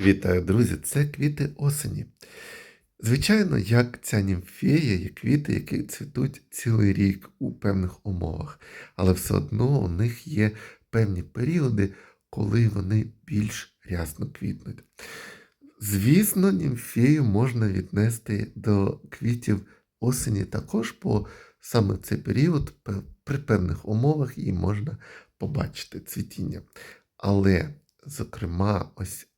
Вітаю, друзі! Це квіти осені. Звичайно, як ця німфея є квіти, які цвітуть цілий рік у певних умовах, але все одно у них є певні періоди, коли вони більш рясно квітнуть. Звісно, німфею можна віднести до квітів осені також, бо саме цей період при певних умовах її можна побачити цвітіння. Але, зокрема, ось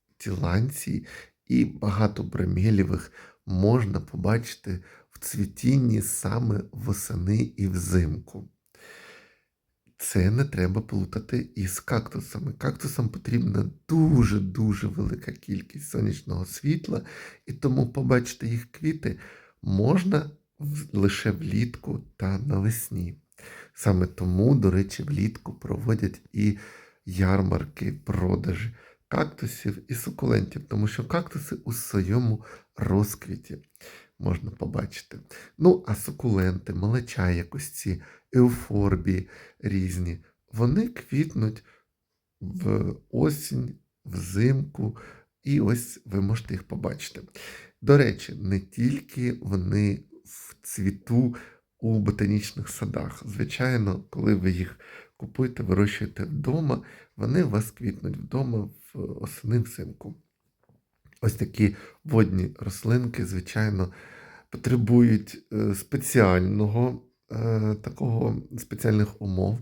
ці і багато бремелєвих можна побачити в цвітінні саме восени і взимку. Це не треба плутати із кактусами. Кактусам потрібна дуже-дуже велика кількість сонячного світла, і тому побачити їх квіти можна лише влітку та навесні. Саме тому, до речі, влітку проводять і ярмарки, продажі кактусів і сукулентів, тому що кактуси у своєму розквіті можна побачити. Ну, а сукуленти, малача, якось ці еуфорбії різні, вони квітнуть в осінь, взимку, і ось ви можете їх побачити. До речі, не тільки вони в цвіту у ботанічних садах. Звичайно, коли ви їх купуєте, вирощуєте вдома, вони у вас квітнуть вдома в осени взимку. Ось такі водні рослинки, звичайно, потребують е, спеціального е, такого спеціальних умов.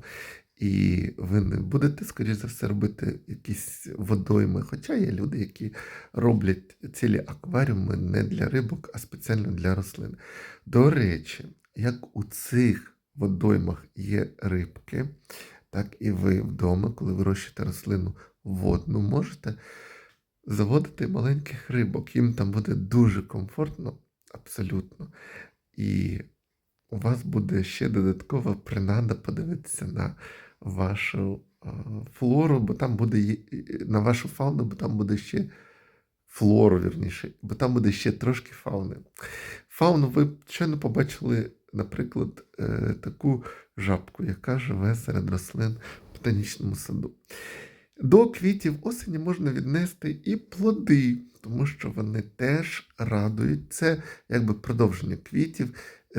І ви не будете, скоріш за все, робити якісь водойми. Хоча є люди, які роблять цілі акваріуми не для рибок, а спеціально для рослин. До речі, як у цих водоймах є рибки, так і ви вдома, коли вирощуєте рослину водну, можете заводити маленьких рибок. Їм там буде дуже комфортно, абсолютно. І у вас буде ще додаткова принада подивитися на вашу флору, бо там буде на вашу фауну, бо там буде ще флору, вірніше, бо там буде ще трошки фауни. Фауну ви щойно побачили, наприклад, е, таку жабку, яка живе серед рослин в ботанічному саду. До квітів осені можна віднести і плоди, тому що вони теж радують. Це якби продовження квітів,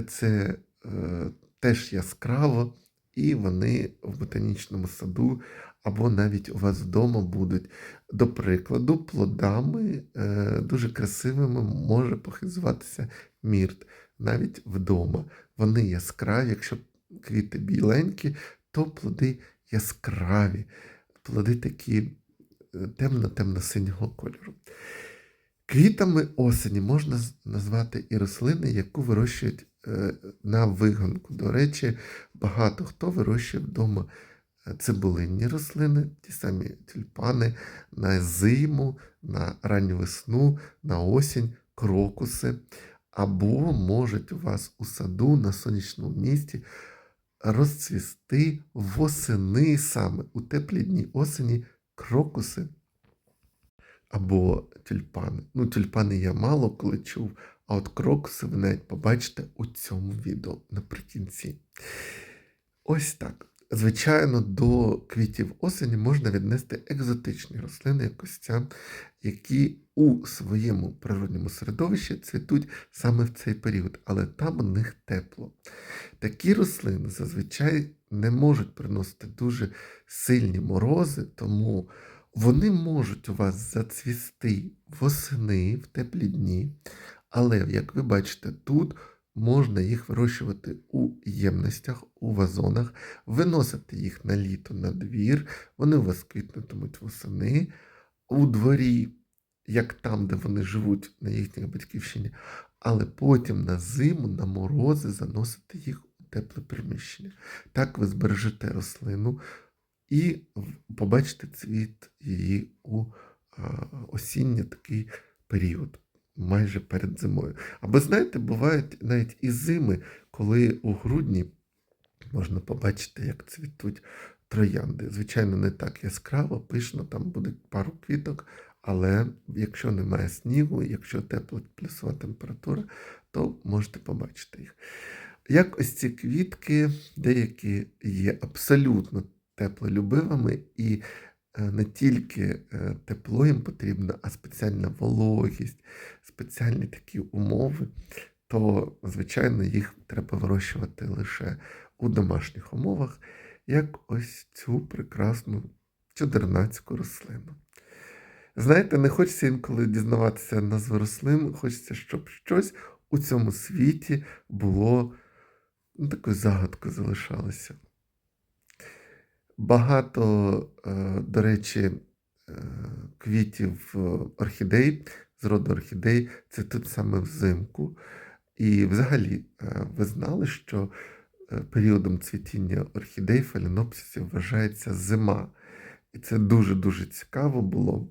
це е, теж яскраво, і вони в ботанічному саду або навіть у вас вдома будуть. До прикладу, плодами е, дуже красивими може похизуватися мірт навіть вдома. Вони яскраві, якщо квіти біленькі, то плоди яскраві, плоди такі е, темно-темно-синього кольору. Квітами осені можна назвати і рослини, яку вирощують е, на вигонку. До речі, багато хто вирощує вдома е, цибулинні рослини, ті самі тюльпани на зиму, на ранню весну, на осінь, крокуси. Або можуть у вас у саду на сонячному місці розцвісти восени саме у теплі дні осені крокуси або тюльпани. Ну, тюльпани я мало коли чув, а от крокуси ви навіть побачите у цьому відео наприкінці. Ось так. Звичайно, до квітів осені можна віднести екзотичні рослини, як ось ця, які у своєму природньому середовищі цвітуть саме в цей період, але там у них тепло. Такі рослини зазвичай не можуть приносити дуже сильні морози, тому вони можуть у вас зацвісти восени в теплі дні, але, як ви бачите, тут можна їх вирощувати у ємностях, у вазонах, виносити їх на літо на двір, вони у вас квітнутимуть восени у дворі, як там, де вони живуть на їхній батьківщині, але потім на зиму, на морози заносити їх у тепле приміщення. Так ви збережете рослину і побачите цвіт її у осінній такий період, майже перед зимою. Або знаєте, бувають навіть і зими, коли у грудні можна побачити, як цвітуть троянди. Звичайно, не так яскраво, пишно, там буде пару квіток, але якщо немає снігу, якщо тепла плюсова температура, то можете побачити їх. Як ось ці квітки, деякі є абсолютно теплолюбивими, і е, не тільки е, тепло їм потрібно, а спеціальна вологість, спеціальні такі умови, то, звичайно, їх треба вирощувати лише у домашніх умовах, як ось цю прекрасну чудернацьку рослину. Знаєте, не хочеться інколи дізнаватися назви рослин, хочеться, щоб щось у цьому світі було ну, такою загадкою залишалося. Багато, е, до речі, е, квітів орхідей, з роду орхідей, це тут саме взимку. І взагалі, е, ви знали, що періодом цвітіння орхідей фаленопсисів вважається зима. І це дуже-дуже цікаво було.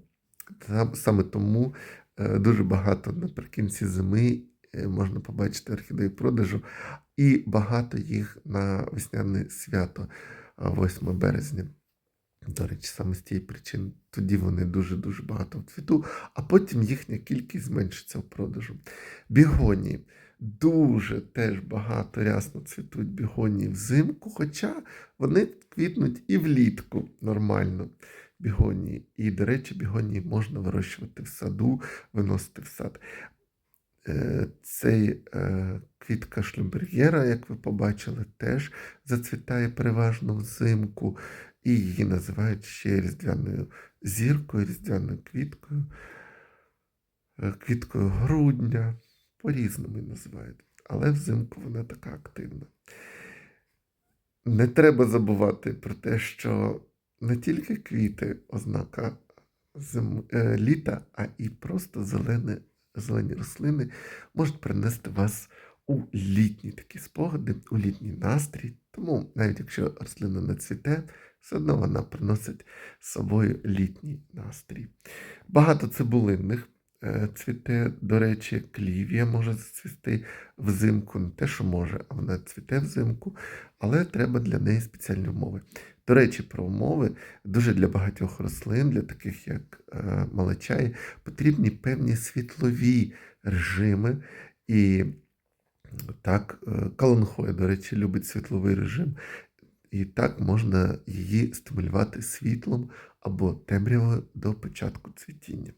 Саме тому е, дуже багато наприкінці зими е, можна побачити орхідеї продажу, і багато їх на весняне свято 8 березня. До речі, саме з тієї причини тоді вони дуже-дуже багато в цвіту, а потім їхня кількість зменшиться в продажу. Бігонії. Дуже теж багато рясно цвітуть бігонії взимку, хоча вони квітнуть і влітку нормально бігонії. І, до речі, бігонії можна вирощувати в саду, виносити в сад. Е, Цей е, квітка шлюбер'єра, як ви побачили, теж зацвітає переважно взимку, і її називають ще різдвяною зіркою, різдвяною квіткою, е, квіткою грудня, по-різному її називають. Але взимку вона така активна. Не треба забувати про те, що не тільки квіти ознака зим... е, літа, а і просто зелене, зелені рослини можуть принести вас у літні такі спогади, у літній настрій. Тому навіть якщо рослина не цвіте, все одно вона приносить з собою літній настрій. Багато цибулинних е, цвіте, до речі, клівія може зацвісти взимку, не те, що може, а вона цвіте взимку, але треба для неї спеціальні умови. До речі, про умови дуже для багатьох рослин, для таких як е, малачай, потрібні певні світлові режими. І так, е, каланхоя, до речі, любить світловий режим. І так можна її стимулювати світлом або темрявою до початку цвітіння.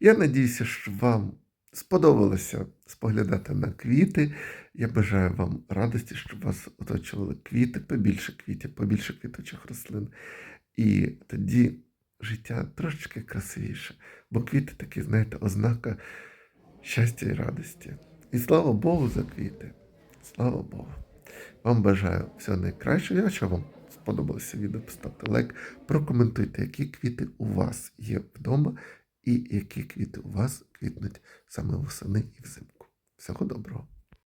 Я надіюся, що вам сподобалося споглядати на квіти. Я бажаю вам радості, щоб вас оточували квіти, побільше квітів, побільше квіточих рослин. І тоді життя трошечки красивіше. Бо квіти такі, знаєте, ознака щастя і радості. І слава Богу за квіти. Слава Богу. Вам бажаю всього найкращого. Якщо вам сподобалося відео, поставте лайк, прокоментуйте, які квіти у вас є вдома, і які квіти у вас квітнуть саме восени і взимку. Всього доброго!